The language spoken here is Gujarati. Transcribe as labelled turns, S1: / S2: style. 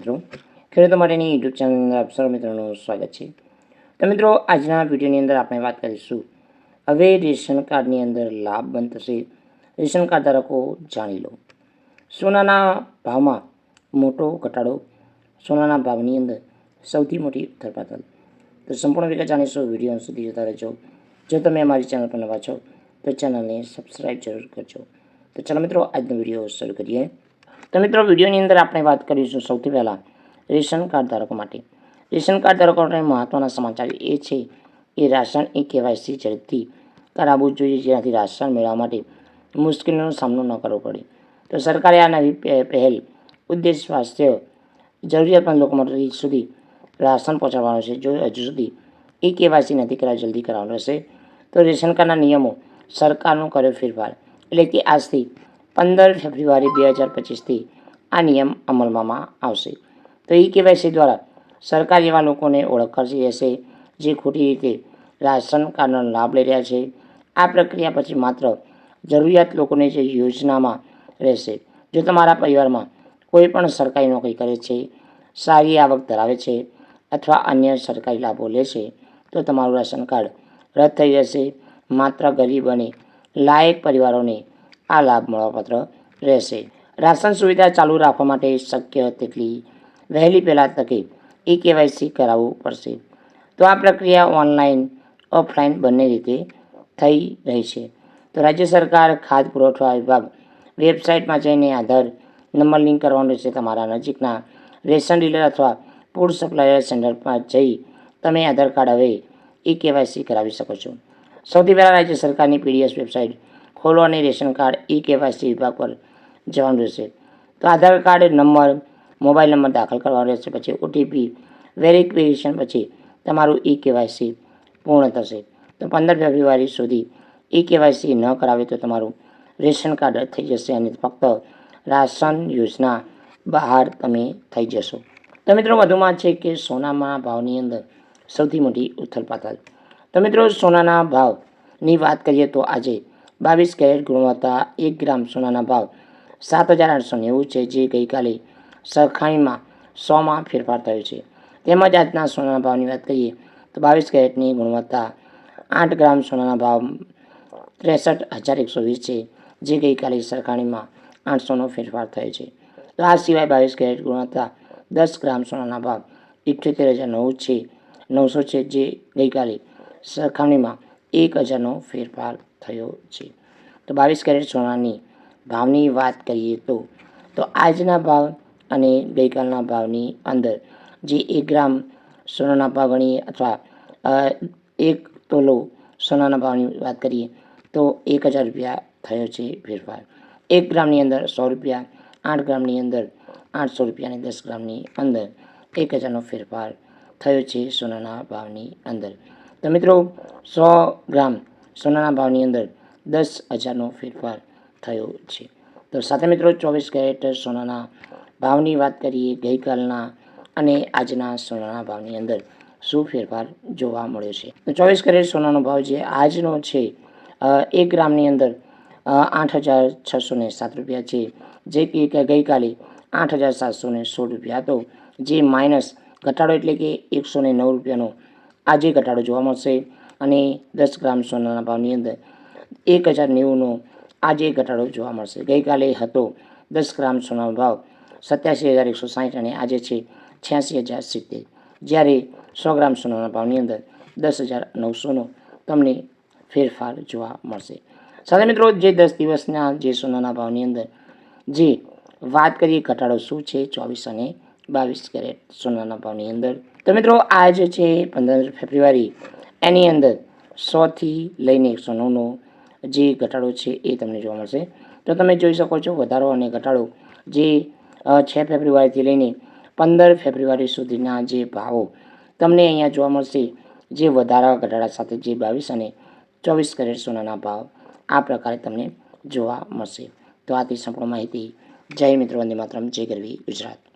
S1: મિત્રો ખેડૂતો માટેની યુટ્યુબ ચેનલની આપ સર્વ મિત્રોનું સ્વાગત છે. તો મિત્રો, આજના વિડીયોની અંદર આપણે વાત કરીશું. હવે રેશન કાર્ડની અંદર લાભ બંધ થશે રેશન કાર્ડ ધારકો જાણી લો. સોનાના ભાવમાં મોટો ઘટાડો સોનાના ભાવની અંદર સૌથી મોટી ઉથલપાથલ તો સંપૂર્ણ વિગત જાણીશું. વીડિયો સુધી જોતા રહેજો. જો તમે અમારી ચેનલ પર નવા છો, તો ચેનલને સબસ્ક્રાઈબ જરૂર કરજો. તો ચાલો મિત્રો, આજનો વીડિયો શરૂ કરીએ. તો મિત્રો, વિડીયોની અંદર આપણે વાત કરીશું સૌથી પહેલાં રેશન કાર્ડ ધારકો માટે. રેશન કાર્ડ ધારકો માટે મહત્ત્વના સમાચાર એ છે કે રાશન એ કેવાયસી ઝડપથી કરાવવું જોઈએ, જેનાથી રાશન મેળવવા માટે મુશ્કેલીનો સામનો ન કરવો પડે. તો સરકારે આ નવી પહે- પહેલ ઉદ્દેશ સ્વાસ્થ્ય જરૂરિયાતમંદ લોકો માટે સુધી રાશન પહોંચાડવાનું છે. જો હજુ સુધી એ કેવાયસી નથી કરાવી જલ્દી કરાવવાનું રહેશે, તો રેશન કાર્ડના નિયમો સરકારનો કર્યો ફેરફાર. એટલે કે આજથી પંદર ફેબ્રુઆરી બે હજાર પચીસથી આ નિયમ અમલમાં આવશે. તો ઈ કેવાયસી દ્વારા સરકાર એવા લોકોને ઓળખ કરતી રહેશે જે ખોટી રીતે રાશન કાર્ડનો લાભ લઈ રહ્યા છે. આ પ્રક્રિયા પછી માત્ર જરૂરિયાત લોકોને જે યોજનામાં રહેશે. જો તમારા પરિવારમાં કોઈ પણ સરકારી નોકરી કરે છે, સારી આવક ધરાવે છે અથવા અન્ય સરકારી લાભો લે છે, તો તમારું રાશન કાર્ડ રદ થઈ જશે. માત્ર ગરીબ અને લાયક પરિવારોને આ લાભ મળવાપાત્ર રહેશે. રાશન સુવિધા ચાલુ રાખવા માટે શક્ય તેટલી વહેલી પહેલાં તકે એ કેવાયસી કરાવવું પડશે. તો આ પ્રક્રિયા ઓનલાઈન, ઓફલાઈન બંને રીતે થઈ રહી છે. તો રાજ્ય સરકાર, ખાદ્ય પુરવઠા વિભાગ વેબસાઇટમાં જઈને આધાર નંબર લિંક કરવાનો છે. તમારા નજીકના રેશન ડીલર અથવા ફૂડ સપ્લાયર સેન્ટરમાં જઈ તમે આધાર કાર્ડ હવે એ કેવાયસી કરાવી શકો છો. સૌથી પહેલાં રાજ્ય સરકારની પીડીએસ વેબસાઇટ ખોલો અને રેશન કાર્ડ ઈ કેવાયસી વિભાગ પર જવાનું રહેશે. તો Aadhaar card number, mobile number દાખલ કરવાનો રહેશે, પછી ઓટીપી વેરિફિકેશન, પછી તમારું ઈ કેવાયસી પૂર્ણ થશે. તો પંદર ફેબ્રુઆરી સુધી ઈ કેવાયસી ન કરાવે તો તમારું રેશન કાર્ડ થઈ જશે અને ફક્ત રાશન યોજના બહાર તમે થઈ જશો. તો મિત્રો વધુમાં છે કે સોનામાં ભાવની અંદર સૌથી મોટી ઉથલપાથલ. તો મિત્રો સોનાના ભાવની વાત કરીએ તો આજે બાવીસ કેરેટ ગુણવત્તા એક ગ્રામ સોનાના ભાવ, સાત હજાર આઠસો નેવું છે, જે ગઈકાલે સરખાણીમાં સોમાં ફેરફાર થયો છે. તેમજ આજના સોનાના ભાવની વાત કરીએ, તો બાવીસ કેરેટની ગુણવત્તા આઠ ગ્રામ સોનાના ભાવ ત્રેસઠ હજાર એકસો વીસ છે, જે ગઈકાલે સરખાણીમાં આઠસોનો ફેરફાર થયો છે. તો આ સિવાય બાવીસ કેરેટ ગુણવત્તા દસ ગ્રામ સોનાના ભાવ ઇઠ્યોતેર હજાર નવ છે, નવસો છે, જે ગઈકાલે સરખામણીમાં એક હજારનો ફેરફાર થયો છે. તો બાવીસ કેરેટ સોનાની ભાવની વાત કરીએ તો તો આજના ભાવ અને ગઈકાલના ભાવની અંદર જે એક ગ્રામ સોનાના ભાવ ગણીએ અથવા એક તોલો સોનાના ભાવની વાત કરીએ તો એક હજાર રૂપિયા થયો છે ફેરફાર. એક ગ્રામની અંદર સો રૂપિયા, આઠ ગ્રામની અંદર આઠસો રૂપિયા અને દસ ગ્રામની અંદર એક હજારનો ફેરફાર થયો છે સોનાના ભાવની અંદર. તો મિત્રો, સો ગ્રામ સોનાના ભાવની અંદર દસ હજારનો ફેરફાર થયો છે. તો સાથે મિત્રો ચોવીસ કેરેટ સોનાના ભાવની વાત કરીએ ગઈકાલના અને આજના સોનાના ભાવની અંદર શું ફેરફાર જોવા મળ્યો છે? તો ચોવીસ કેરેટ સોનાનો ભાવ જે આજનો છે એક ગ્રામની અંદર આઠ હજાર છસો સાત રૂપિયા છે. જે કે ગઈકાલે આઠ હજાર સાતસો સોળ રૂપિયા હતો. જે માઇનસ ઘટાડો એટલે કે એકસો નવ રૂપિયાનો આજે ઘટાડો જોવા મળશે. અને દસ ગ્રામ સોનાના ભાવની અંદર એક હજાર નેવુંનો આજે ઘટાડો જોવા મળશે. ગઈકાલે હતો દસ ગ્રામ સોનાનો ભાવ સત્યાસી હજાર એકસો સાહીઠ અને આજે છે છ્યાસી હજાર સિત્તેર. જ્યારે સો ગ્રામ સોનાના ભાવની અંદર દસ હજાર નવસોનો તમને ફેરફાર જોવા મળશે. સાથે મિત્રો, જે દસ દિવસના જે સોનાના ભાવની અંદર જે વાત કરીએ, ઘટાડો શું છે? ચોવીસ અને બાવીસ કેરેટ સોનાના ભાવની અંદર. તો મિત્રો, આજ છે પંદર ફેબ્રુઆરી એની અંદર સોથી લઈને એકસો નવનો જે ઘટાડો છે એ તમને જોવા મળશે. તો તમે જોઈ શકો છો વધારો અને ઘટાડો જે છ ફેબ્રુઆરીથી લઈને પંદર ફેબ્રુઆરી સુધીના જે ભાવો તમને અહીંયા જોવા મળશે. જે વધારા ઘટાડા સાથે જે બાવીસ અને ચોવીસ કેરેટ સોનાના ભાવ આ પ્રકારે તમને જોવા મળશે. તો આથી સંપૂર્ણ માહિતી જય મિત્રો, વંદે માતરમ, જય ગરવી ગુજરાત.